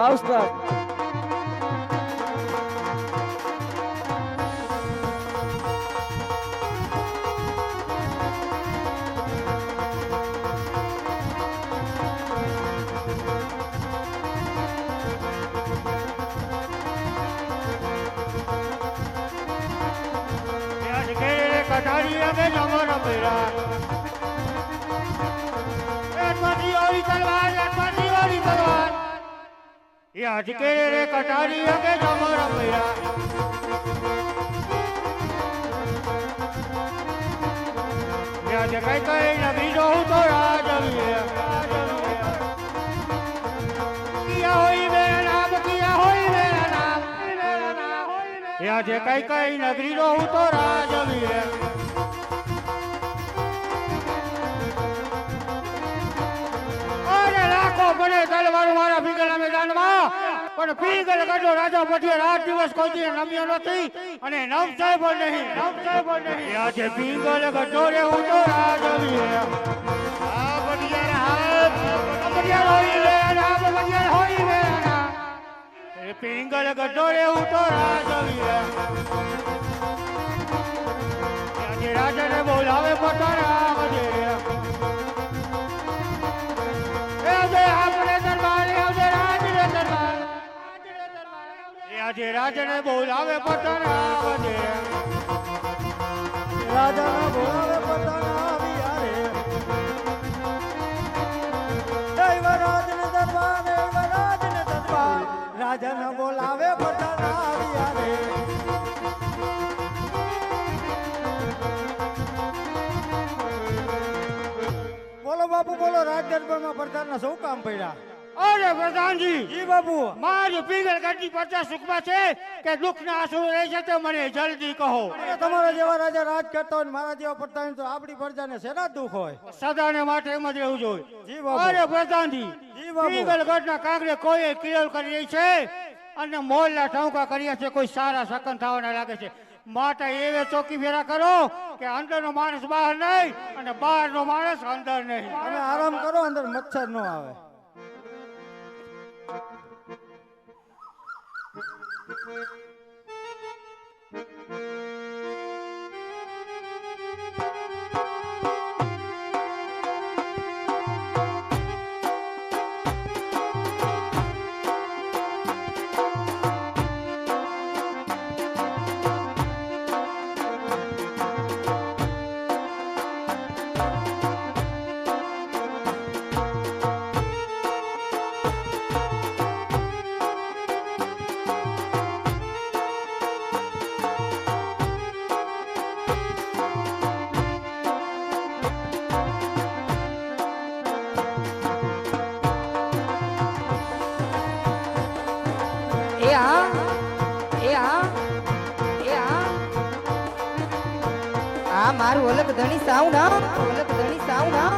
હા ઉસ્તાદ યાદ કરે રે કટારી અમે જમર પેરા યાદમાંથી ઓરી તલવાર યાદમાંથી ઓરી તલવાર યાદ કરે રે કટારી અગે જમર પેરા યાદ કઈ કઈ નગરી જોઉં તો રાજવીએ આજે કઈ કઈ નગરી રહું તો રાજવીએ પણ પીગળ ગઢો રાજા પટીએ રાત દિવસ કોઈ દી નમ્યો નથી અને નવ પણ નહીં, નવ પણ નહીં. આજે પીગળ ગઢો રે હું તો રાજવીએ આ બડિયાર હાથ બડિયાર હોય રે આ બડિયાર હોય રે. એ પીંગળ ગઢો રે હું તો રાજવીએ આજે રાજાને બોલાવે પોતાના આજે રાજને બોલાવે પોતાના ગઢે રાજાના બોલાવે પોતાના રાજાના બોલાવે પોતાના આવ્યા રે બોલો બાપુ, બોલો, રાજ દરબારમાં પ્રધાનના સૌ કામ પડ્યા? અરે પ્રધાનજી જી બાબુ મારી પીગળ ગઢની પચાસ સુખમાં છે કે દુઃખના આંસુ રહી છે તે મને જલ્દી કહો. તમારા જેવા રાજા રાજ કરતા હોય ને મારા જેવા પ્રધાન તો આપણી પ્રજાને શેના દુઃખ હોય? સદાને માટે એમ જ રહેવું જોઈએ. જી. અરે પ્રધાનજી જી. પીગળ ગઢના કાંકરે કોઈ કિરલ કરી રહી છે અને મોલના ઠાંકા કર્યા છે કોઈ સારા સકન થવાના લાગે છે. માટે એવે ચોકી ફેરા કરો કે અંદરનો માણસ બહાર નહીં અને બહારનો માણસ અંદર નહીં. તમે આરામ કરો અંદર મચ્છર ન આવે. Thank you. એ હા એ હા એ હા. મારું ઓલક ધણી સાવ ના ઓલક ધણી સાવ ના